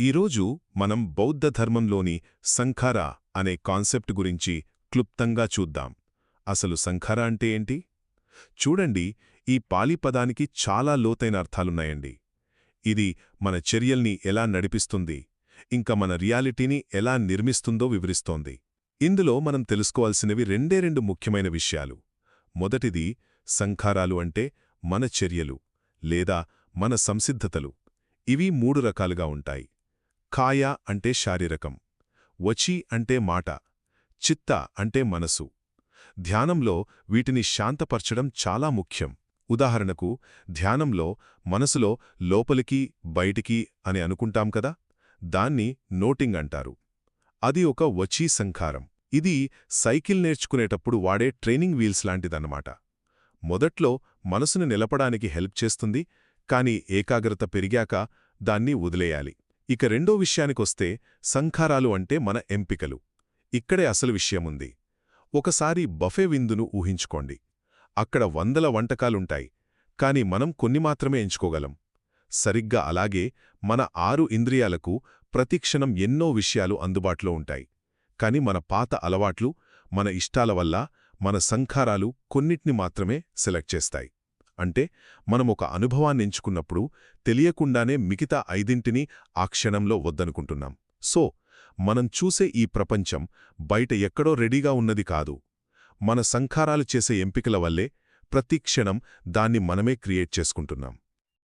ఈరోజు మనం బౌద్ధ ధర్మంలోని సంఖార అనే కాన్సెప్ట్ గురించి క్లుప్తంగా చూద్దాం. అసలు సంఖార అంటే ఏంటి? చూడండి ఈ పాలి పదానికి చాలా లోతైన అర్థాలున్నాయండి. ఇది మన చర్యల్ని ఎలా నడిపిస్తుంది ఇంకా మన రియాలిటీని ఎలా నిర్మిస్తుందో వివరిస్తోంది. ఇందులో మనం తెలుసుకోవాల్సినవి రెండే రెండు ముఖ్యమైన విషయాలు. మొదటిది సంఖారాలు అంటే మన చర్యలు లేదా మన సంసిద్ధతలు. ఇవి మూడు రకాలుగా ఉంటాయి. కాయ అంటే శారీరకం వచి అంటే మాట చిత్త అంటే మనసు. ధ్యానంలో వీటిని శాంతపరచడం చాలా ముఖ్యం. ఉదాహరణకు ధ్యానంలో మనసులో లోపలికి బయటికి అని అనుకుంటాం కదా దాన్ని నోటింగ్ అంటారు. అది ఒక వచీ సంఖారం. ఇది సైకిల్ నేర్చుకునేటప్పుడు వాడే ట్రైనింగ్ వీల్స్ లాంటిదన్నమాట. మొదట్లో మనసును నిలపడానికి హెల్ప్ చేస్తుంది కాని ఏకాగ్రత పెరిగాక దాన్ని వదిలేయాలి. ఇక రెండో విషయానికొస్తే సంఖారాలు అంటే మన ఎంపికలు. ఇక్కడే అసలు విషయముంది. ఒకసారి బఫే విందును ఊహించుకోండి. అక్కడ వందల వంటకాలుంటాయి. కాని మనం కొన్ని మాత్రమే ఎంచుకోగలం. సరిగ్గా అలాగే మన ఆరు ఇంద్రియాలకు ప్రతిక్షణం ఎన్నో విషయాలు అందుబాటులో ఉంటాయి. కాని మన పాత అలవాట్లు మన ఇష్టాల వల్ల మన సంఖారాలు కొన్నిటిని మాత్రమే సెలెక్ట్ చేస్తాయి. అంటే మనం ఒక అనుభవాన్ని ఎంచుకున్నప్పుడు తెలియకుండానే మిగతా ఐదింటిని ఆ క్షణంలో వద్దనుకుంటున్నాం. సో మనం చూసే ఈ ప్రపంచం బయట ఎక్కడో రెడీగా ఉన్నది కాదు. మన సంఖారాలు చేసే ఎంపికల వల్లే ప్రతి క్షణం దాన్ని మనమే క్రియేట్ చేసుకుంటున్నాం.